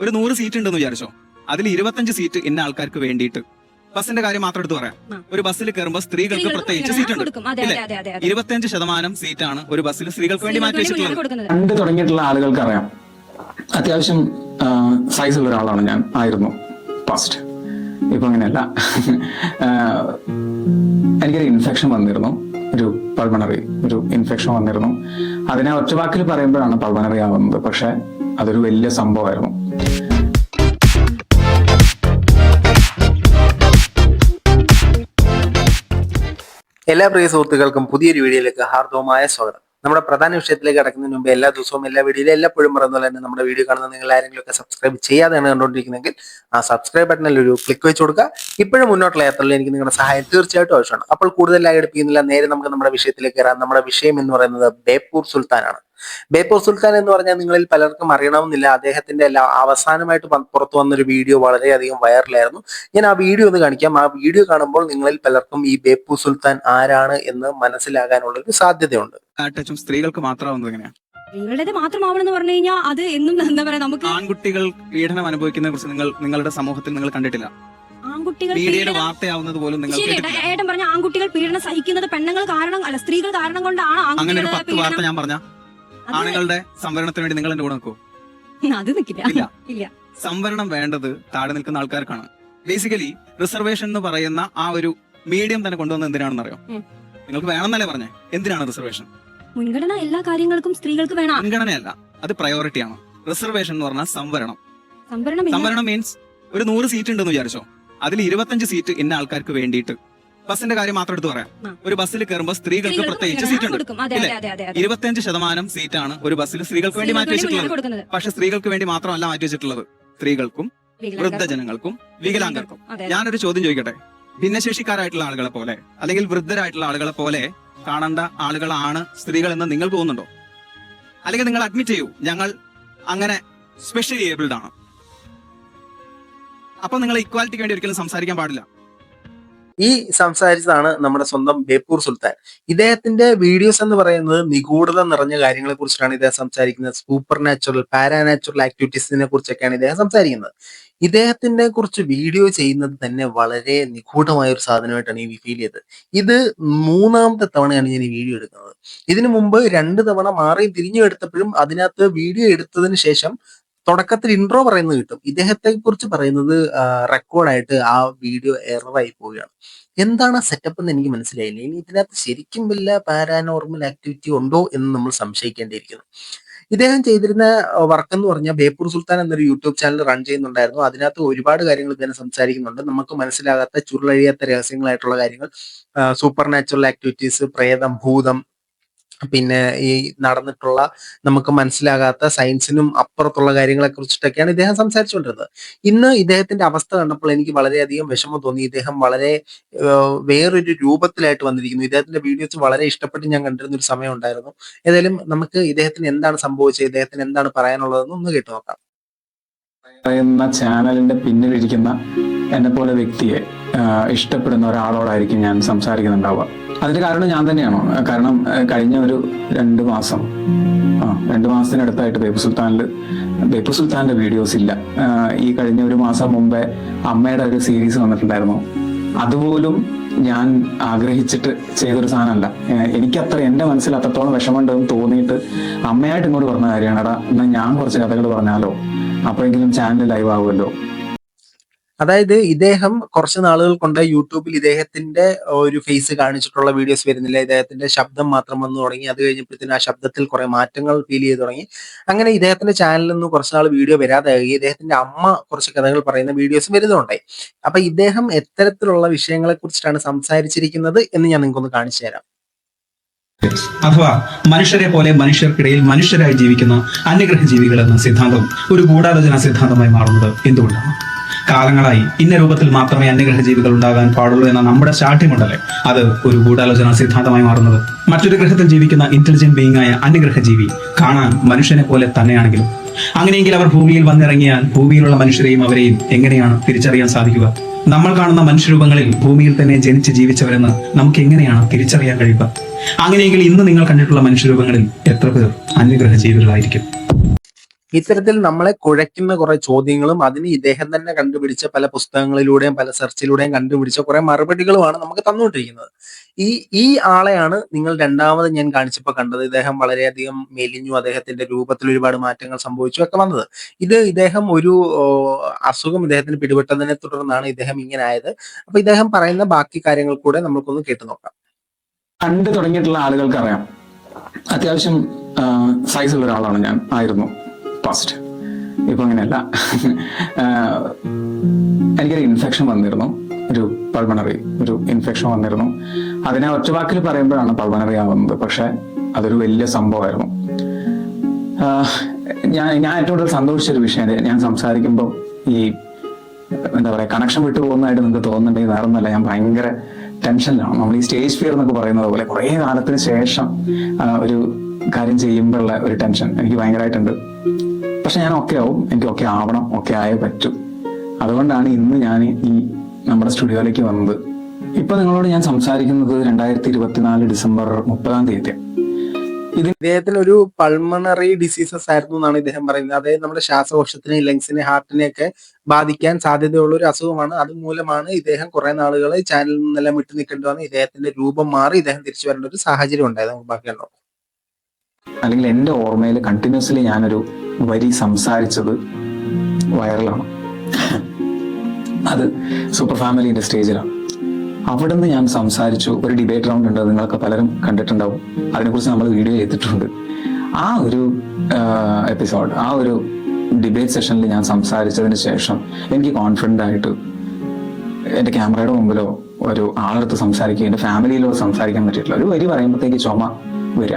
ഒരു നൂറ് സീറ്റ് ഉണ്ടെന്ന് വിചാരിച്ചോ? അതിൽ ഇരുപത്തഞ്ച് സീറ്റ് ഇന്ന ആൾക്കാർക്ക് വേണ്ടിയിട്ട്. ബസ്സിന്റെ കാര്യം മാത്രം എടുത്ത് പറയാം. ഒരു ബസ്സിൽ കയറുമ്പോൾ സ്ത്രീകൾക്ക് പ്രത്യേകിച്ച് സീറ്റ് ഉണ്ട്. കൊടുക്കും. അതെ, ഇല്ലേ? അതെ, അതെ, അതെ. ഇരുപത്തിയഞ്ച് ശതമാനം സീറ്റാണ് ഒരു ബസ്സിൽ സ്ത്രീകൾക്ക് വേണ്ടി മാറ്റി വെച്ചിട്ടുള്ളത് കൊടുക്കുന്നത്. തുടങ്ങിയിട്ടുള്ള ആളുകൾക്ക് അറിയാം. അത്യാവശ്യം സൈസ് ഉള്ള ഒരാളാണ് ഞാൻ. ആയിരുന്നു. ഫസ്റ്റ് ഇപ്പൊ അങ്ങനെയല്ല. എനിക്കൊരു ഇൻഫെക്ഷൻ വന്നിരുന്നു. ഒരു പൾമണറി ഒരു ഇൻഫെക്ഷൻ വന്നിരുന്നു. അതിനെ ഒറ്റവാക്കിൽ പറയുമ്പോഴാണ് പൾമണറി ആവുന്നത്. പക്ഷെ അതൊരു വലിയ സംഭവമായിരുന്നു. എല്ലാ പ്രിയ സുഹൃത്തുക്കൾക്കും പുതിയൊരു വീഡിയോയിലേക്ക് ഹാർദവമായ സ്വാഗതം. നമ്മുടെ പ്രധാന വിഷയത്തിലേക്ക് കടക്കുന്നതിന് മുമ്പ് എല്ലാ ദിവസവും എല്ലാ വീഡിയോയിലും എല്ലാപ്പോഴും പറയുന്ന പോലെ തന്നെ നമ്മുടെ വീഡിയോ കാണുന്ന നിങ്ങൾ ആരെങ്കിലും ഒക്കെ സബ്സ്ക്രൈബ് ചെയ്യാതെയാണ് കണ്ടുകൊണ്ടിരിക്കുന്നതെങ്കിൽ ആ സബ്സ്ക്രൈബ് ബട്ടണിൽ ഒരു ക്ലിക്ക് വെച്ച് കൊടുക്കുക. ഇപ്പോഴും മുന്നോട്ടുള്ള യാത്രയിൽ എനിക്ക് നിങ്ങളുടെ സഹായം തീർച്ചയായിട്ടും ആവശ്യമാണ്. അപ്പോൾ കൂടുതലായി എടുപ്പിക്കുന്നില്ല. നേരെ നമുക്ക് നമ്മുടെ വിഷയത്തിലേക്ക് കയറാം നമ്മുടെ വിഷയം എന്ന് പറയുന്നത് ബേപ്പൂർ സുൽത്താനാണ്. ബേപ്പൂർ സുൽത്താൻ എന്ന് പറഞ്ഞാൽ നിങ്ങളിൽ പലർക്കും അറിയണമെന്നില്ല. അദ്ദേഹത്തിന്റെ എല്ലാ അവസാനമായിട്ട് പുറത്തു വന്നൊരു വീഡിയോ വളരെയധികം വൈറലായിരുന്നു. ഞാൻ ആ വീഡിയോ ഒന്ന് കാണിക്കാം. ആ വീഡിയോ കാണുമ്പോൾ നിങ്ങളിൽ പലർക്കും ഈ ബേപ്പൂർ സുൽത്താൻ ആരാണ് എന്ന് മനസ്സിലാകാനുള്ള ഒരു സാധ്യതയുണ്ട് സ്ത്രീകൾക്ക് മാത്രമാവുന്നത് നിങ്ങളുടേത് മാത്രമാവണമെന്ന് പറഞ്ഞു കഴിഞ്ഞാൽ അത് എന്നും എന്താ പറയാ നമുക്ക് ആൺകുട്ടികൾ പീഡനം അനുഭവിക്കുന്ന കുറിച്ച് നിങ്ങൾ നിങ്ങളുടെ സമൂഹത്തിൽ നിങ്ങൾ കണ്ടിട്ടില്ല? ആൺകുട്ടികൾ വാർത്തയാവുന്നത് പോലും നിങ്ങൾ ഏട്ടൻ പറഞ്ഞ ആൺകുട്ടികൾ പീഡനം സഹിക്കുന്നത് പെണ്ണുങ്ങൾ കാരണം അല്ല സ്ത്രീകൾ കാരണം കൊണ്ടാണ് അങ്ങനെ പീഡനം? ഞാൻ പറഞ്ഞ ആണുങ്ങളുടെ സംവരണത്തിന് വേണ്ടി നിങ്ങൾ എന്റെ കൂടെ നിൽക്കൂ. അത് നിൽക്കില്ല ഇല്ല. സംവരണം വേണ്ടത് താഴെ നിൽക്കുന്ന ആൾക്കാർക്കാണ്. ബേസിക്കലി റിസർവേഷൻ എന്ന് പറയുന്ന ആ ഒരു മീഡിയം തന്നെ കൊണ്ടുവന്നത് എന്തിനാണെന്ന് അറിയോ? നിങ്ങൾക്ക് വേണമെന്നല്ലേ പറഞ്ഞേ? എന്തിനാണ് റിസർവേഷൻ മുൻഗണന എല്ലാ കാര്യങ്ങൾക്കും സ്ത്രീകൾക്ക് വേണം? മുൻഗണനയല്ല. അത് പ്രയോറിറ്റിയാണ് റിസർവേഷൻ എന്ന് പറഞ്ഞാൽ സംവരണം. സംവരണം സംവരണം മീൻസ് ഒരു നൂറ് സീറ്റ് ഉണ്ടെന്ന് വിചാരിച്ചോ? അതിൽ ഇരുപത്തഞ്ച് സീറ്റ് ഇന്ന ആൾക്കാർക്ക് വേണ്ടിയിട്ട് ബസിന്റെ കാര്യം മാത്രം എടുത്ത് പറയാം. ഒരു ബസ്സിൽ കയറുമ്പോൾ സ്ത്രീകൾക്ക് പ്രത്യേകിച്ച് സീറ്റ് ഉണ്ട് ഇരുപത്തിയഞ്ച് ശതമാനം സീറ്റാണ് ഒരു ബസ്സിൽ സ്ത്രീകൾക്ക് വേണ്ടി മാറ്റി വെച്ചിട്ടുള്ളത് പക്ഷെ സ്ത്രീകൾക്ക് വേണ്ടി മാത്രമല്ല മാറ്റി വെച്ചിട്ടുള്ളത് സ്ത്രീകൾക്കും വൃദ്ധജനങ്ങൾക്കും വികലാംഗർക്കും. ഞാനൊരു ചോദ്യം ചോദിക്കട്ടെ? ഭിന്നശേഷിക്കാരായിട്ടുള്ള ആളുകളെ പോലെ അല്ലെങ്കിൽ വൃദ്ധരായിട്ടുള്ള ആളുകളെ പോലെ കാണേണ്ട ആളുകളാണ് സ്ത്രീകൾ എന്ന് നിങ്ങൾ തോന്നുന്നുണ്ടോ? അല്ലെങ്കിൽ നിങ്ങൾ അഡ്മിറ്റ് ചെയ്യൂ ഞങ്ങൾ അങ്ങനെ സ്പെഷ്യലി ഏബിൾഡ് ആണ്. അപ്പൊ നിങ്ങൾ ഇക്വാലിറ്റിക്ക് വേണ്ടി ഒരിക്കലും സംസാരിക്കാൻ പാടില്ല. ഈ സംസാരിച്ചതാണ് നമ്മുടെ സ്വന്തം ബേപ്പൂർ സുൽത്താൻ. ഇദ്ദേഹത്തിന്റെ വീഡിയോസ് എന്ന് പറയുന്നത് നിഗൂഢത നിറഞ്ഞ കാര്യങ്ങളെ കുറിച്ചിട്ടാണ് ഇദ്ദേഹം സംസാരിക്കുന്നത്. സൂപ്പർ നാച്ചുറൽ പാരാനാച്ചുറൽ ആക്ടിവിറ്റീസിനെ കുറിച്ചൊക്കെയാണ് ഇദ്ദേഹം സംസാരിക്കുന്നത്. ഇദ്ദേഹത്തിനെ കുറിച്ച് വീഡിയോ ചെയ്യുന്നത് തന്നെ വളരെ നിഗൂഢമായ ഒരു സാധനമായിട്ടാണ് ഈ ഫീൽ ചെയ്തത്. ഇത് മൂന്നാമത്തെ തവണയാണ് ഞാൻ ഈ വീഡിയോ എടുക്കുന്നത്. ഇതിനു മുമ്പ് രണ്ട് തവണ മാറി തിരിഞ്ഞു എടുത്തപ്പോഴും അതിനകത്ത് വീഡിയോ എടുത്തതിന് ശേഷം തുടക്കത്തിൽ ഇൻട്രോ പറയുന്നത് കിട്ടും. ഇദ്ദേഹത്തെ കുറിച്ച് പറയുന്നത് റെക്കോർഡായിട്ട് ആ വീഡിയോ എററായി പോവുകയാണ്. എന്താണ് സെറ്റപ്പ് എന്ന് എനിക്ക് മനസ്സിലായില്ല. ഇനി ഇതിനകത്ത് ശരിക്കും വല്ല പാരാനോർമൽ ആക്ടിവിറ്റി ഉണ്ടോ എന്ന് നമ്മൾ സംശയിക്കേണ്ടിയിരിക്കുന്നു. ഇദ്ദേഹം ചെയ്തിരുന്ന വർക്ക് എന്ന് പറഞ്ഞാൽ ബേപ്പൂർ സുൽത്താൻ എന്നൊരു യൂട്യൂബ് ചാനൽ റൺ ചെയ്യുന്നുണ്ടായിരുന്നു. അതിനകത്ത് ഒരുപാട് കാര്യങ്ങൾ ഇദ്ദേഹം സംസാരിക്കുന്നുണ്ട്. നമുക്ക് മനസ്സിലാകാത്ത ചുരുളഴിയാത്ത രഹസ്യങ്ങളായിട്ടുള്ള കാര്യങ്ങൾ. സൂപ്പർ നാച്ചുറൽ ആക്ടിവിറ്റീസ് പ്രേതം ഭൂതം പിന്നെ ഈ നടന്നിട്ടുള്ള നമുക്ക് മനസ്സിലാകാത്ത സയൻസിനും അപ്പുറത്തുള്ള കാര്യങ്ങളെ കുറിച്ചിട്ടൊക്കെയാണ് ഇദ്ദേഹം സംസാരിച്ചുകൊണ്ടിരുന്നത്. ഇന്ന് ഇദ്ദേഹത്തിന്റെ അവസ്ഥ കണ്ടപ്പോൾ എനിക്ക് വളരെയധികം വിഷമം തോന്നി. ഇദ്ദേഹം വളരെ വേറൊരു രൂപത്തിലായിട്ട് വന്നിരിക്കുന്നു. ഇദ്ദേഹത്തിന്റെ വീഡിയോസ് വളരെ ഇഷ്ടപ്പെട്ട് ഞാൻ കണ്ടിരുന്ന ഒരു സമയം ഉണ്ടായിരുന്നു. ഏതായാലും നമുക്ക് ഇദ്ദേഹത്തിന് എന്താണ് സംഭവിച്ചത്? ഇദ്ദേഹത്തിന് എന്താണ് പറയാനുള്ളതെന്ന് ഒന്ന് കേട്ടു നോക്കാം. പറയുന്ന ചാനലിന്റെ പിന്നിലിരിക്കുന്ന എന്നെ പോലെ വ്യക്തിയെ ഇഷ്ടപ്പെടുന്ന ഒരാളോടായിരിക്കും ഞാൻ സംസാരിക്കുന്നുണ്ടാവുക. അതിന്റെ കാരണം ഞാൻ തന്നെയാണോ? കാരണം കഴിഞ്ഞ ഒരു രണ്ട് മാസം ആ രണ്ട് മാസത്തിനടുത്തായിട്ട് ബേപ്പു സുൽത്താനിൽ ബേപ്പു സുൽത്താന്റെ വീഡിയോസ് ഇല്ല. ഈ കഴിഞ്ഞ ഒരു മാസം മുമ്പേ അമ്മയുടെ ഒരു സീരീസ് വന്നിട്ടുണ്ടായിരുന്നു. അതുപോലും ഞാൻ ആഗ്രഹിച്ചിട്ട് ചെയ്തൊരു സാധനമല്ല. എനിക്കത്ര എന്റെ മനസ്സിൽ അത്രത്തോളം വിഷമമുണ്ടെന്ന് തോന്നിയിട്ട് അമ്മയായിട്ട് ഇങ്ങോട്ട് പറഞ്ഞ കാര്യമാണ് എടാ എന്നാൽ ഞാൻ കുറച്ച് കഥകൾ പറഞ്ഞാലോ? അപ്പോഴെങ്കിലും ചാനൽ ലൈവ് ആവുമല്ലോ? അതായത് ഇദ്ദേഹം കുറച്ച് നാളുകൾ കൊണ്ട് യൂട്യൂബിൽ ഇദ്ദേഹത്തിന്റെ ഒരു ഫേസ് കാണിച്ചിട്ടുള്ള വീഡിയോസ് വരുന്നില്ല. ഇദ്ദേഹത്തിന്റെ ശബ്ദം മാത്രം വന്നു തുടങ്ങി. അത് കഴിഞ്ഞപ്പോഴത്തേനും ആ ശബ്ദത്തിൽ കുറെ മാറ്റങ്ങൾ ഫീൽ ചെയ്ത് തുടങ്ങി. അങ്ങനെ ഇദ്ദേഹത്തിന്റെ ചാനലിൽ നിന്ന് കുറച്ച് നാൾ വീഡിയോ വരാതായി. ഇദ്ദേഹത്തിന്റെ അമ്മ കുറച്ച് കഥകൾ പറയുന്ന വീഡിയോസ് വരുന്നുണ്ടായി. അപ്പൊ ഇദ്ദേഹം എത്തരത്തിലുള്ള വിഷയങ്ങളെ കുറിച്ചിട്ടാണ് സംസാരിച്ചിരിക്കുന്നത് എന്ന് ഞാൻ നിങ്ങൾക്കൊന്ന് കാണിച്ചു തരാം. അഥവാ മനുഷ്യരെ പോലെ മനുഷ്യർക്കിടയിൽ മനുഷ്യരായി ജീവിക്കുന്ന അന്യഗ്രഹ ജീവികൾ എന്ന സിദ്ധാന്തം ഒരു ഗൂഢാലോചന സിദ്ധാന്തമായി മാറുന്നത് എന്തുകൊണ്ടാണ്? കാലങ്ങളായി. ഇന്ന രൂപത്തിൽ മാത്രമേ അന്യഗ്രഹ ജീവികൾ ഉണ്ടാകാൻ പാടുള്ളൂ എന്ന നമ്മുടെ ശാഠ്യമുണ്ടല്ലേ? അത് ഒരു ഗൂഢാലോചന സിദ്ധാന്തമായി മാറുന്നത്. മറ്റൊരു ഗ്രഹത്തിൽ ജീവിക്കുന്ന ഇന്റലിജന്റ് ബീങ് ആയ അന്യഗ്രഹ ജീവി കാണാൻ മനുഷ്യനെ പോലെ തന്നെയാണെങ്കിലും അങ്ങനെയെങ്കിൽ അവർ ഭൂമിയിൽ വന്നിറങ്ങിയാൽ ഭൂമിയിലുള്ള മനുഷ്യരെയും അവരെയും എങ്ങനെയാണ് തിരിച്ചറിയാൻ സാധിക്കുക? നമ്മൾ കാണുന്ന മനുഷ്യരൂപങ്ങളിൽ ഭൂമിയിൽ തന്നെ ജനിച്ച് ജീവിച്ചവരെന്ന് നമുക്ക് എങ്ങനെയാണ് തിരിച്ചറിയാൻ കഴിയുക? അങ്ങനെയെങ്കിൽ ഇന്ന് നിങ്ങൾ കണ്ടിട്ടുള്ള മനുഷ്യരൂപങ്ങളിൽ എത്ര പേർ അന്യഗ്രഹ ജീവികളായിരിക്കും? ഇത്തരത്തിൽ നമ്മളെ കുഴയ്ക്കുന്ന കുറെ ചോദ്യങ്ങളും അതിന് ഇദ്ദേഹം തന്നെ കണ്ടുപിടിച്ച പല പുസ്തകങ്ങളിലൂടെയും പല സെർച്ചിലൂടെയും കണ്ടുപിടിച്ച കുറെ മറുപടികളുമാണ് നമുക്ക് തന്നുകൊണ്ടിരിക്കുന്നത്. ഈ ഈ ആളെയാണ് നിങ്ങൾ രണ്ടാമത് ഞാൻ കാണിച്ചപ്പോൾ കണ്ടത്. ഇദ്ദേഹം വളരെയധികം മെലിഞ്ഞു അദ്ദേഹത്തിന്റെ രൂപത്തിൽ ഒരുപാട് മാറ്റങ്ങൾ സംഭവിച്ചു ഒക്കെ വന്നത്. ഇത് ഇദ്ദേഹം ഒരു അസുഖം ഇദ്ദേഹത്തിന് പിടിപെട്ടതിനെ തുടർന്നാണ് ഇദ്ദേഹം ഇങ്ങനെ ആയത്. അപ്പൊ ഇദ്ദേഹം പറയുന്ന ബാക്കി കാര്യങ്ങൾ കൂടെ നമുക്കൊന്ന് കേട്ടു നോക്കാം. കണ്ടു തുടങ്ങിയിട്ടുള്ള ആളുകൾക്ക് അറിയാം. അത്യാവശ്യം സൈസ് ഉള്ള ഒരാളാണ് ഞാൻ. ആയിരുന്നു. ഫസ്റ്റ് ഇപ്പൊ അങ്ങനെയല്ല. എനിക്കൊരു ഇൻഫെക്ഷൻ വന്നിരുന്നു. ഒരു പൾമണറി ഒരു ഇൻഫെക്ഷൻ വന്നിരുന്നു. അതിനെ ഒറ്റവാക്കിൽ പറയുമ്പോഴാണ് പൾമണറി ആവുന്നത്. പക്ഷെ അതൊരു വലിയ സംഭവമായിരുന്നു. ഞാൻ ഞാൻ ഏറ്റവും കൂടുതൽ സന്തോഷിച്ച ഒരു വിഷയം ഞാൻ സംസാരിക്കുമ്പോൾ ഈ എന്താ പറയുക കണക്ഷൻ വിട്ടു പോകുന്നതായിട്ട് നിങ്ങൾക്ക് തോന്നുന്നുണ്ടെങ്കിൽ വേറെ ഒന്നല്ല ഞാൻ ഭയങ്കര ടെൻഷനിലാണ്. നമ്മൾ ഈ സ്റ്റേജ് ഫിയർ എന്നൊക്കെ പറയുന്നത് പോലെ കുറേ കാലത്തിന് ശേഷം ഒരു കാര്യം ചെയ്യുമ്പോഴുള്ള ഒരു ടെൻഷൻ എനിക്ക് ഭയങ്കരമായിട്ടുണ്ട്. പക്ഷെ ഞാൻ ഓക്കെ ആവും എനിക്ക് ഓക്കെ ആവണം ഓക്കെ ആയേ പറ്റും. അതുകൊണ്ടാണ് ഇന്ന് ഞാൻ ഈ നമ്മുടെ സ്റ്റുഡിയോയിലേക്ക് വന്നത്. ഇപ്പൊ നിങ്ങളോട് ഞാൻ സംസാരിക്കുന്നത് രണ്ടായിരത്തി ഇരുപത്തിനാല് ഡിസംബർ മുപ്പതാം തീയതി ഇദ്ദേഹത്തിന് ഒരു പൾമണറി ഡിസീസസ് ആയിരുന്നു എന്നാണ് ഇദ്ദേഹം പറയുന്നത്. അതായത് നമ്മുടെ ശ്വാസകോശത്തിന് ലങ്സിനെ ഹാർട്ടിനെ ഒക്കെ ബാധിക്കാൻ സാധ്യതയുള്ള ഒരു അസുഖമാണ് അതുമൂലമാണ് ഇദ്ദേഹം കുറെ നാളുകൾ ചാനലിൽ നിന്നെല്ലാം വിട്ടു നിൽക്കേണ്ടി വന്ന് ഇദ്ദേഹത്തിന്റെ രൂപം മാറി ഇദ്ദേഹം തിരിച്ചു വരേണ്ട ഒരു സാഹചര്യം ഉണ്ടായത്. നമുക്ക് ബാക്കിയുണ്ടോ അല്ലെങ്കിൽ എന്റെ ഓർമ്മയിൽ കണ്ടിന്യൂസ്ലി ഞാനൊരു വരി സംസാരിച്ചത് വൈറലാണ്. അത് സൂപ്പർ ഫാമിലിന്റെ സ്റ്റേജിലാണ് അവിടുന്ന് ഞാൻ സംസാരിച്ചു. ഒരു ഡിബേറ്റ് റൗണ്ട് ഉണ്ട്. നിങ്ങളൊക്കെ പലരും കണ്ടിട്ടുണ്ടാവും. അതിനെക്കുറിച്ച് നമ്മൾ വീഡിയോ ചെയ്തിട്ടുണ്ട്. ആ ഒരു എപ്പിസോഡ് ആ ഒരു ഡിബേറ്റ് സെഷനിൽ ഞാൻ സംസാരിച്ചതിന് ശേഷം എനിക്ക് കോൺഫിഡന്റ് ആയിട്ട് എന്റെ ക്യാമറയുടെ മുമ്പിലോ ഒരു ആളെടുത്ത് സംസാരിക്കുക എന്റെ ഫാമിലിയിലോ സംസാരിക്കാൻ പറ്റിയിട്ടില്ല. ഒരു വരി പറയുമ്പോഴത്തേക്ക് ചുമ വരിക.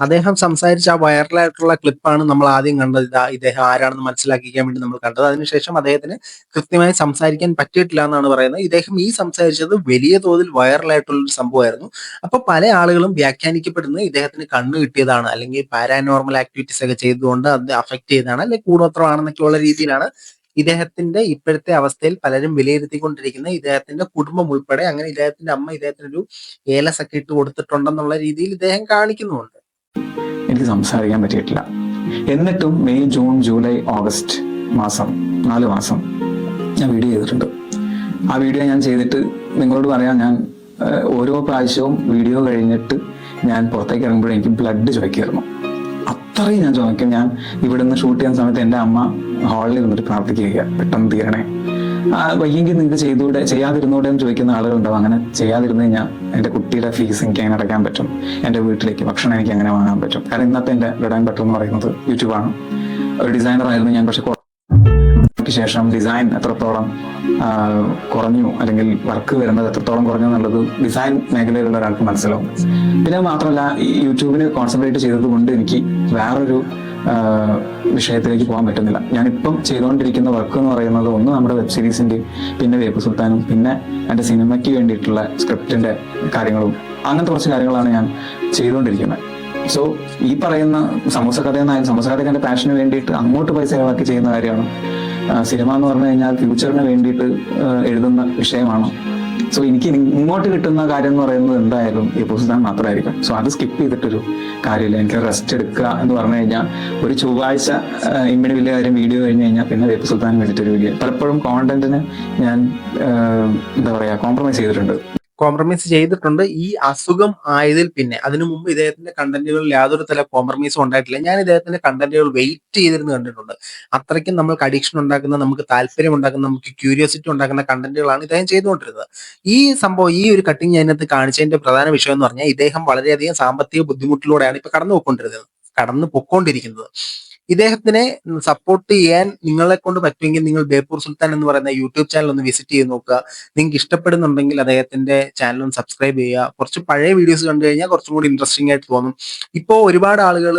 അദ്ദേഹം സംസാരിച്ച ആ വൈറലായിട്ടുള്ള ക്ലിപ്പാണ് നമ്മൾ ആദ്യം കണ്ടത്. ഇതാ ഇദ്ദേഹം ആരാണെന്ന് മനസ്സിലാക്കിക്കാൻ വേണ്ടി നമ്മൾ കണ്ടത്. അതിനുശേഷം അദ്ദേഹത്തിന് കൃത്യമായി സംസാരിക്കാൻ പറ്റിയിട്ടില്ല എന്നാണ് പറയുന്നത്. ഇദ്ദേഹം ഈ സംസാരിച്ചത് വലിയ തോതിൽ വൈറലായിട്ടുള്ള ഒരു സംഭവമായിരുന്നു. അപ്പൊ പല ആളുകളും വ്യാഖ്യാനിക്കപ്പെടുന്നത് ഇദ്ദേഹത്തിന് കണ്ണ് കിട്ടിയതാണ്. അല്ലെങ്കിൽ പാരാനോർമൽ ആക്ടിവിറ്റീസ് ഒക്കെ ചെയ്തുകൊണ്ട് അത് അഫക്ട് ചെയ്തതാണ്. അല്ലെങ്കിൽ കൂടോത്രമാണെന്നൊക്കെയുള്ള രീതിയിലാണ് ഇദ്ദേഹത്തിന്റെ ഇപ്പോഴത്തെ അവസ്ഥയിൽ പലരും വിലയിരുത്തിക്കൊണ്ടിരിക്കുന്നത്. ഇദ്ദേഹത്തിന്റെ കുടുംബം ഉൾപ്പെടെ അങ്ങനെ ഇദ്ദേഹത്തിന്റെ അമ്മ ഇദ്ദേഹത്തിന് ഒരു ഏലസൊക്കെ ഇട്ട് കൊടുത്തിട്ടുണ്ടെന്നുള്ള രീതിയിൽ ഇദ്ദേഹം കാണിക്കുന്നുമുണ്ട്. എനിക്ക് സംസാരിക്കാൻ പറ്റിയിട്ടില്ല. എന്നിട്ടും മെയ് ജൂൺ ജൂലൈ ഓഗസ്റ്റ് മാസം നാല് മാസം ഞാൻ വീഡിയോ ചെയ്തിട്ടുണ്ട്. ആ വീഡിയോ ഞാൻ ചെയ്തിട്ട് നിങ്ങളോട് പറയാം ഞാൻ ഓരോ പ്രാവശ്യവും വീഡിയോ കഴിഞ്ഞിട്ട് ഞാൻ പുറത്തേക്ക് ഇറങ്ങുമ്പോഴും എനിക്ക് ബ്ലഡ് ചോദിക്കായിരുന്നു അത്രയും ഞാൻ ചോദിക്കും ഞാൻ ഇവിടുന്ന് ഷൂട്ട് ചെയ്യുന്ന സമയത്ത് എന്റെ അമ്മ ഹാളിൽ നിന്നിട്ട് പ്രാർത്ഥിക്കുക പെട്ടെന്ന് തീരണേ. വയ്യെങ്കിൽ നിങ്ങൾക്ക് ചെയ്തൂടെ ചെയ്യാതിരുന്നൂടെ എന്ന് ചോദിക്കുന്ന ആളുകളുണ്ടാവും. അങ്ങനെ ചെയ്യാതിരുന്നു കഴിഞ്ഞാൽ എന്റെ കുട്ടിയുടെ ഫീസ് എനിക്ക് അങ്ങനെ അടയ്ക്കാൻ പറ്റും? എന്റെ വീട്ടിലേക്ക് ഭക്ഷണം എനിക്ക് അങ്ങനെ വാങ്ങാൻ പറ്റും? കാരണം ഇന്നത്തെ എന്റെ ബ്രെഡ് ആൻഡ് ബട്ടർ എന്ന് പറയുന്നത് യൂട്യൂബ് ആണ്. ഒരു ഡിസൈനർ ആയിരുന്നു ഞാൻ പക്ഷെ ശേഷം ഡിസൈൻ എത്രത്തോളം കുറഞ്ഞു അല്ലെങ്കിൽ വർക്ക് വരുന്നത് എത്രത്തോളം കുറഞ്ഞു എന്നുള്ളത് ഡിസൈൻ മേഖലയിലുള്ള ഒരാൾക്ക് മനസ്സിലാവും. പിന്നെ മാത്രമല്ല ഈ യൂട്യൂബിന് കോൺസെൻട്രേറ്റ് ചെയ്തത് കൊണ്ട് എനിക്ക് വേറൊരു വിഷയത്തിലേക്ക് പോകാൻ പറ്റുന്നില്ല. ഞാനിപ്പം ചെയ്തുകൊണ്ടിരിക്കുന്ന വർക്ക് എന്ന് പറയുന്നത് ഒന്ന് നമ്മുടെ വെബ് സീരീസിന്റെയും പിന്നെ വേപ്പ് സുൽത്താനും പിന്നെ എന്റെ സിനിമയ്ക്ക് വേണ്ടിയിട്ടുള്ള സ്ക്രിപ്റ്റിന്റെ കാര്യങ്ങളും അങ്ങനത്തെ കുറച്ച് കാര്യങ്ങളാണ് ഞാൻ ചെയ്തുകൊണ്ടിരിക്കുന്നത്. സോ ഈ പറയുന്ന സമൂസ കഥ എന്നായാലും സമൂസ കഥയ്ക്ക് എന്റെ പാഷന് വേണ്ടിയിട്ട് അങ്ങോട്ട് പൈസ ചെലവാക്കി ചെയ്യുന്ന കാര്യമാണ്. സിനിമ എന്ന് പറഞ്ഞു കഴിഞ്ഞാൽ ഫ്യൂച്ചറിന് വേണ്ടിയിട്ട് എഴുതുന്ന വിഷയമാണ്. സോ എനിക്ക് ഇങ്ങോട്ട് കിട്ടുന്ന കാര്യം എന്ന് പറയുന്നത് എന്തായാലും ഈ പുസ്തകം മാത്രമായിരിക്കും. സോ അത് സ്കിപ്പ് ചെയ്തിട്ടൊരു കാര്യമില്ല. എനിക്ക് റെസ്റ്റ് എടുക്കുക എന്ന് പറഞ്ഞു കഴിഞ്ഞാൽ ഒരു ചൊവ്വാഴ്ച ഇമ്മിണി വലിയ കാര്യം വീഡിയോ കഴിഞ്ഞ് കഴിഞ്ഞാൽ പിന്നെ വേപ്പ് സുൽത്താൻ വേണ്ടിയിട്ടൊരു വീഡിയോ പലപ്പോഴും കോണ്ടന്റിന് ഞാൻ എന്താ പറയാ കോംപ്രമൈസ് ചെയ്തിട്ടുണ്ട്. കോംപ്രമൈസ് ചെയ്തിട്ടുണ്ട്. ഈ അസുഖം ആയതിൽ പിന്നെ അതിനു മുമ്പ് ഇദ്ദേഹത്തിന്റെ കണ്ടന്റുകളിൽ യാതൊരു തല കോംപ്രമൈസും ഉണ്ടായിട്ടില്ല. ഞാൻ ഇദ്ദേഹത്തിന്റെ കണ്ടന്റുകൾ വെയിറ്റ് ചെയ്തിരുന്നു കണ്ടിട്ടുണ്ട്. അത്രയ്ക്കും നമ്മൾക്ക് അഡിക്ഷൻ ഉണ്ടാക്കുന്ന നമുക്ക് താല്പര്യം ഉണ്ടാക്കുന്ന നമുക്ക് ക്യൂരിയോസിറ്റി ഉണ്ടാക്കുന്ന കണ്ടന്റുകളാണ് ഇദ്ദേഹം ചെയ്തുകൊണ്ടിരുന്നത്. ഈ സംഭവം ഈ ഒരു കട്ടിങ് ഇതിനകത്ത് കാണിച്ചതിന്റെ പ്രധാന വിഷയം എന്ന് പറഞ്ഞാൽ ഇദ്ദേഹം വളരെയധികം സാമ്പത്തിക ബുദ്ധിമുട്ടിലൂടെയാണ് ഇപ്പൊ കടന്നു പോയിക്കൊണ്ടിരുന്നത് കടന്നു പൊക്കോണ്ടിരിക്കുന്നത് ഇദ്ദേഹത്തിനെ സപ്പോർട്ട് ചെയ്യാൻ നിങ്ങളെ കൊണ്ട് പറ്റുമെങ്കിൽ നിങ്ങൾ ബേപ്പൂർ സുൽത്താൻ എന്ന് പറയുന്ന യൂട്യൂബ് ചാനൽ ഒന്ന് വിസിറ്റ് ചെയ്ത് നോക്കുക. നിങ്ങൾക്ക് ഇഷ്ടപ്പെടുന്നുണ്ടെങ്കിൽ അദ്ദേഹത്തിന്റെ ചാനൽ ഒന്ന് സബ്സ്ക്രൈബ് ചെയ്യുക. കുറച്ച് പഴയ വീഡിയോസ് കണ്ടു കഴിഞ്ഞാൽ കുറച്ചും കൂടി ഇൻട്രസ്റ്റിംഗ് ആയിട്ട് തോന്നും. ഇപ്പോൾ ഒരുപാട് ആളുകൾ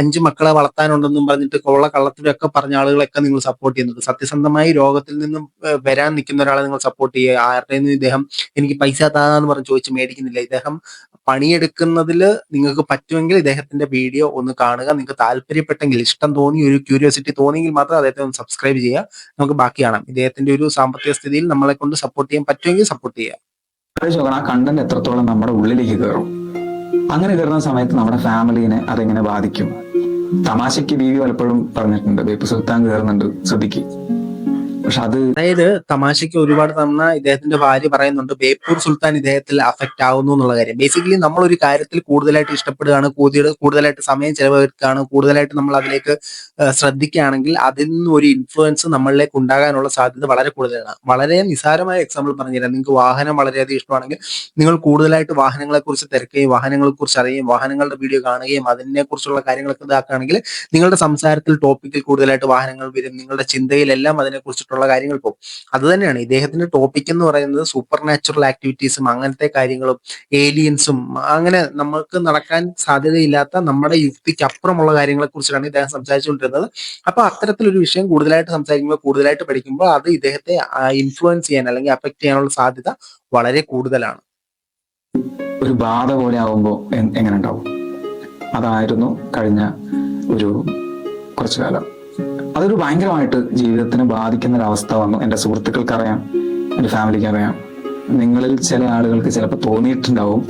അഞ്ച് മക്കളെ വളർത്താനുണ്ടെന്നും പറഞ്ഞിട്ട് കൊള്ള കള്ളത്തിലൊക്കെ പറഞ്ഞ ആളുകളൊക്കെ നിങ്ങൾ സപ്പോർട്ട് ചെയ്യുന്നത് സത്യസന്ധമായി രോഗത്തിൽ നിന്നും വരാൻ നിൽക്കുന്ന ഒരാളെ നിങ്ങൾ സപ്പോർട്ട് ചെയ്യുക. ആരുടെ ഇദ്ദേഹം എനിക്ക് പൈസ താന്ന് പറഞ്ഞ് ചോദിച്ച് മേടിക്കുന്നില്ല. ഇദ്ദേഹം പണിയെടുക്കുന്നതിൽ നിങ്ങൾക്ക് പറ്റുമെങ്കിൽ ഇദ്ദേഹത്തിന്റെ വീഡിയോ ഒന്ന് കാണുക. നിങ്ങൾക്ക് താല്പര്യപ്പെട്ടെങ്കിൽ ഇഷ്ടം തോന്നി ഒരു ക്യൂരിയോസിറ്റി തോന്നിയെങ്കിൽ മാത്രം അദ്ദേഹത്തെ ഒന്ന് സബ്സ്ക്രൈബ് ചെയ്യുക. നമുക്ക് ബാക്കി കാണാം ഇദ്ദേഹത്തിന്റെ ഒരു സാമ്പത്തിക സ്ഥിതിയിൽ നമ്മളെ കൊണ്ട് സപ്പോർട്ട് ചെയ്യാൻ പറ്റുമെങ്കിൽ സപ്പോർട്ട് ചെയ്യുക. ആ കണ്ടന്റ് എത്രത്തോളം നമ്മുടെ ഉള്ളിലേക്ക് കയറും? അങ്ങനെ കയറുന്ന സമയത്ത് നമ്മുടെ ഫാമിലിനെ അതെങ്ങനെ ബാധിക്കും? തമാശയ്ക്ക് ബീവി പലപ്പോഴും പറഞ്ഞിട്ടുണ്ട്. ബേപ്പ് സുൽത്താൻ കയറുന്നുണ്ട്. ശ്രദ്ധിക്ക്. പക്ഷെ അത് അതായത് തമാശയ്ക്ക് ഒരുപാട് തന്ന ഇദ്ദേഹത്തിന്റെ ഭാര്യ പറയുന്നുണ്ട് ബേപ്പൂർ സുൽത്താൻ ഇദ്ദേഹത്തിൽ അഫക്റ്റ് ആവുന്നു എന്നുള്ള കാര്യം. ബേസിക്കലി നമ്മൾ ഒരു കാര്യത്തിൽ കൂടുതലായിട്ട് ഇഷ്ടപ്പെടുകയാണ് കൂടുതൽ കൂടുതലായിട്ട് സമയം ചെലവഴിക്കുകയാണ് കൂടുതലായിട്ട് നമ്മൾ അതിലേക്ക് ശ്രദ്ധിക്കുകയാണെങ്കിൽ അതിൽ നിന്ന് ഒരു ഇൻഫ്ലുവൻസ് നമ്മളിലേക്ക് ഉണ്ടാകാനുള്ള സാധ്യത വളരെ കൂടുതലാണ്. വളരെ നിസാരമായ എക്സാമ്പിൾ പറഞ്ഞുതരാം. നിങ്ങൾക്ക് വാഹനം വളരെയധികം ഇഷ്ടമാണെങ്കിൽ നിങ്ങൾ കൂടുതലായിട്ട് വാഹനങ്ങളെ കുറിച്ച് തിരക്കുകയും വാഹനങ്ങളെ കുറിച്ച് അറിയുകയും വാഹനങ്ങളുടെ വീഡിയോ കാണുകയും അതിനെ കുറിച്ചുള്ള കാര്യങ്ങളൊക്കെ ഇതാക്കുകയാണെങ്കിൽ നിങ്ങളുടെ സംസാരത്തിൽ ടോപ്പിക്കിൽ കൂടുതലായിട്ട് വാഹനങ്ങൾ വരും. നിങ്ങളുടെ ചിന്തയിലെല്ലാം അതിനെ കുറിച്ചിട്ടുള്ള കാര്യങ്ങൾ പോകും. അത് തന്നെയാണ്. ഇദ്ദേഹത്തിന്റെ ടോപ്പിക് എന്ന് പറയുന്നത് സൂപ്പർ നാച്ചുറൽ ആക്ടിവിറ്റീസും അങ്ങനത്തെ കാര്യങ്ങളും ഏലിയൻസും അങ്ങനെ നമുക്ക് നടക്കാൻ സാധ്യതയില്ലാത്ത നമ്മുടെ യുക്തിക്ക് അപ്പുറമുള്ള കാര്യങ്ങളെ കുറിച്ചാണ് ഇദ്ദേഹം സംസാരിച്ചുകൊണ്ടിരുന്നത്. അപ്പൊ അത്തരത്തിലൊരു വിഷയം കൂടുതലായിട്ട് സംസാരിക്കുമ്പോൾ കൂടുതലായിട്ട് പഠിക്കുമ്പോൾ അത് ഇദ്ദേഹത്തെ ഇൻഫ്ലുവൻസ് ചെയ്യാൻ അല്ലെങ്കിൽ അഫക്ട് ചെയ്യാനുള്ള സാധ്യത വളരെ കൂടുതലാണ്. ഒരു ബാധ പോലെ ആവുമ്പോൾ എങ്ങനെ ഉണ്ടാവും? അതായിരുന്നു കഴിഞ്ഞ ഒരു കുറച്ചു കാലം അതൊരു ഭയങ്കരമായിട്ട് ജീവിതത്തിനെ ബാധിക്കുന്ന ഒരു അവസ്ഥ വന്നു. എന്റെ സുഹൃത്തുക്കൾക്ക് അറിയാം എന്റെ ഫാമിലിക്ക് അറിയാം നിങ്ങളിൽ ചില ആളുകൾക്ക് ചിലപ്പോൾ തോന്നിയിട്ടുണ്ടാവും.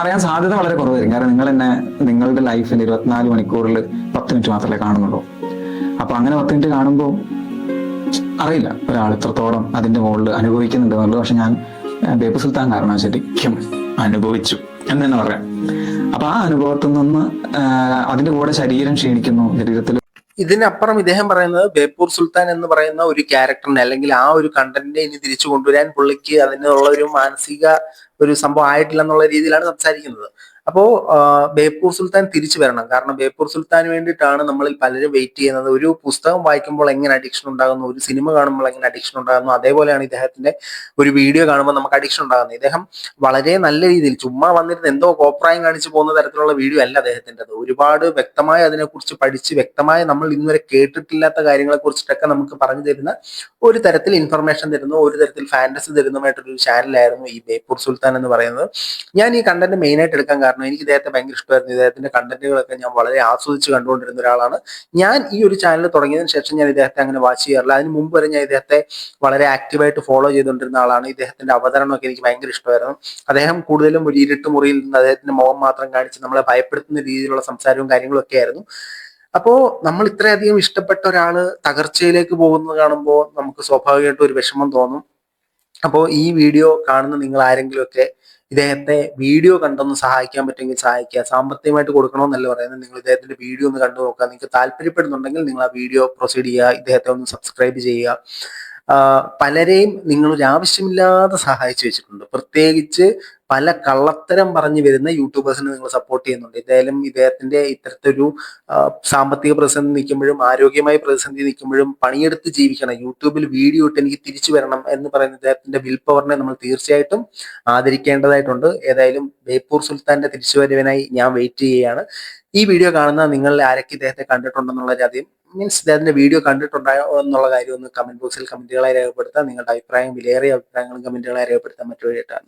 അറിയാൻ സാധ്യത വളരെ കുറവായിരിക്കും. കാരണം നിങ്ങൾ എന്നെ നിങ്ങളുടെ ലൈഫിൽ ഇരുപത്തിനാല് മണിക്കൂറിൽ പത്ത് മിനിറ്റ് മാത്രമേ കാണുന്നുള്ളൂ. അപ്പൊ അങ്ങനെ പത്ത് മിനിറ്റ് കാണുമ്പോൾ അറിയില്ല ഒരാൾ ഇത്രത്തോളം അതിന്റെ മുകളിൽ അനുഭവിക്കുന്നുണ്ട് എന്നുള്ളത്. പക്ഷെ ഞാൻ ബേബു സുൽത്താൻ കാരണം ശരിക്കും അനുഭവിച്ചു എന്ന് തന്നെ പറയാം. അപ്പൊ ആ അനുഭവത്തിൽ നിന്ന് അതിന്റെ കൂടെ ശരീരം ക്ഷീണിക്കുന്നു ശരീരത്തിൽ ഇതിനപ്പുറം ഇദ്ദേഹം പറയുന്നത് ബേപ്പൂർ സുൽത്താൻ എന്ന് പറയുന്ന ഒരു ക്യാരക്ടറിനെ അല്ലെങ്കിൽ ആ ഒരു കണ്ടന്റിനെ ഇനി തിരിച്ചു കൊണ്ടുവരാൻ പുള്ളിക്ക് അതിനുള്ള ഒരു മാനസിക ഒരു സംഭവം ആയിട്ടില്ല എന്നുള്ള രീതിയിലാണ് സംസാരിക്കുന്നത്. അപ്പോ ബേപ്പൂർ സുൽത്താൻ തിരിച്ചു വരണം. കാരണം ബേപ്പൂർ സുൽത്താൻ വേണ്ടിയിട്ടാണ് നമ്മളിൽ പലരും വെയിറ്റ് ചെയ്യുന്നത്. ഒരു പുസ്തകം വായിക്കുമ്പോൾ എങ്ങനെ അഡിക്ഷൻ ഉണ്ടാകുന്നു ഒരു സിനിമ കാണുമ്പോൾ എങ്ങനെ അഡിക്ഷൻ ഉണ്ടാകുന്നു അതേപോലെയാണ് ഇദ്ദേഹത്തിന്റെ ഒരു വീഡിയോ കാണുമ്പോൾ നമുക്ക് അഡിക്ഷൻ ഉണ്ടാകുന്നത്. ഇദ്ദേഹം വളരെ നല്ല രീതിയിൽ ചുമ്മാ വന്നിരുന്ന് എന്തോ കോപ്രായം കാണിച്ചു പോകുന്ന തരത്തിലുള്ള വീഡിയോ അല്ല അദ്ദേഹത്തിന്റെത്. ഒരുപാട് വ്യക്തമായി അതിനെക്കുറിച്ച് പഠിച്ച് വ്യക്തമായി നമ്മൾ ഇന്നുവരെ കേട്ടിട്ടില്ലാത്ത കാര്യങ്ങളെ കുറിച്ചിട്ടൊക്കെ നമുക്ക് പറഞ്ഞു തരുന്ന ഒരു തരത്തിൽ ഇൻഫർമേഷൻ തരുന്നു ഒരു തരത്തിൽ ഫാന്റസി തരുന്നതായിട്ടൊരു ചാനലായിരുന്നു ഈ ബേപ്പൂർ സുൽത്താൻ എന്ന് പറയുന്നത്. ഞാൻ ഈ കണ്ടന്റ് മെയിനായിട്ട് എടുക്കാൻ കാരണം എനിക്ക് ഇദ്ദേഹത്തെ ഭയങ്കര ഇഷ്ടമായിരുന്നു. ഇദ്ദേഹത്തിന്റെ കണ്ടന്റുകളൊക്കെ ഞാൻ വളരെ ആസ്വദിച്ച് കണ്ടുകൊണ്ടിരുന്ന ഒരാളാണ്. ഞാൻ ഈ ഒരു ചാനൽ തുടങ്ങിയതിന് ശേഷം ഞാൻ ഇദ്ദേഹത്തെ അങ്ങനെ വാച്ച് ചെയ്യാറില്ല. അതിന് മുമ്പ് വരെ ഞാൻ ഇദ്ദേഹത്തെ വളരെ ആക്റ്റീവായിട്ട് ഫോളോ ചെയ്തുകൊണ്ടിരുന്ന ആളാണ്. ഇദ്ദേഹത്തിന്റെ അവതരണമൊക്കെ എനിക്ക് ഭയങ്കര ഇഷ്ടമായിരുന്നു. അദ്ദേഹം കൂടുതലും ഒരു ഇരുട്ട് മുറിയിൽ നിന്ന് അദ്ദേഹത്തിന്റെ മുഖം മാത്രം കാണിച്ച് നമ്മളെ ഭയപ്പെടുത്തുന്ന രീതിയിലുള്ള സംസാരവും കാര്യങ്ങളും ഒക്കെ ആയിരുന്നു. അപ്പോ നമ്മൾ ഇത്രയധികം ഇഷ്ടപ്പെട്ട ഒരാൾ തകർച്ചയിലേക്ക് പോകുന്നത് കാണുമ്പോൾ നമുക്ക് സ്വാഭാവികമായിട്ടും ഒരു വിഷമം തോന്നും. അപ്പോൾ ഈ വീഡിയോ കാണുന്ന നിങ്ങൾ ആരെങ്കിലുമൊക്കെ ഇദ്ദേഹത്തെ വീഡിയോ കണ്ടൊന്ന് സഹായിക്കാൻ പറ്റുമെങ്കിൽ സഹായിക്കുക. സാമ്പത്തികമായിട്ട് കൊടുക്കണമെന്നല്ല പറയുന്നത്. നിങ്ങൾ ഇദ്ദേഹത്തിന്റെ വീഡിയോ ഒന്ന് കണ്ടു നോക്കുക. നിങ്ങൾക്ക് താല്പര്യപ്പെടുന്നുണ്ടെങ്കിൽ നിങ്ങൾ ആ വീഡിയോ പ്രൊസീഡ് ചെയ്യുക. ഇദ്ദേഹത്തെ ഒന്ന് സബ്സ്ക്രൈബ് ചെയ്യുക. പലരെയും നിങ്ങൾ ഒരു ആവശ്യമില്ലാതെ സഹായിച്ചു വെച്ചിട്ടുണ്ട്. പ്രത്യേകിച്ച് പല കള്ളത്തരം പറഞ്ഞു വരുന്ന യൂട്യൂബേഴ്സിനെ നിങ്ങൾ സപ്പോർട്ട് ചെയ്യുന്നുണ്ട്. എന്തായാലും ഇദ്ദേഹത്തിന്റെ ഇത്തരത്തെ ഒരു സാമ്പത്തിക പ്രതിസന്ധി നിൽക്കുമ്പോഴും ആരോഗ്യമായ പ്രതിസന്ധി നിൽക്കുമ്പോഴും പണിയെടുത്ത് ജീവിക്കണം. യൂട്യൂബിൽ വീഡിയോ ഇട്ട് എനിക്ക് തിരിച്ചു വരണം എന്ന് പറയുന്ന ഇദ്ദേഹത്തിന്റെ വിൽ പവറിനെ നമ്മൾ തീർച്ചയായിട്ടും ആദരിക്കേണ്ടതായിട്ടുണ്ട്. ഏതായാലും ബേപ്പൂർ സുൽത്താന്റെ തിരിച്ചുവരവിനായി ഞാൻ വെയിറ്റ് ചെയ്യുകയാണ്. ഈ വീഡിയോ കാണുന്ന നിങ്ങൾ ആരൊക്കെ ഇദ്ദേഹത്തെ കണ്ടിട്ടുണ്ടെന്നുള്ള ആദ്യം മീൻസ് ഇദ്ദേഹത്തിന്റെ വീഡിയോ കണ്ടിട്ടുണ്ടായോ എന്നുള്ള കാര്യം ഒന്ന് കമന്റ് ബോക്സിൽ കമന്റുകളായി രേഖപ്പെടുത്താം. നിങ്ങളുടെ അഭിപ്രായം വിലയേറിയ അഭിപ്രായങ്ങളും കമന്റുകളായി രേഖപ്പെടുത്താൻ മറ്റു വഴിയിട്ടാണ്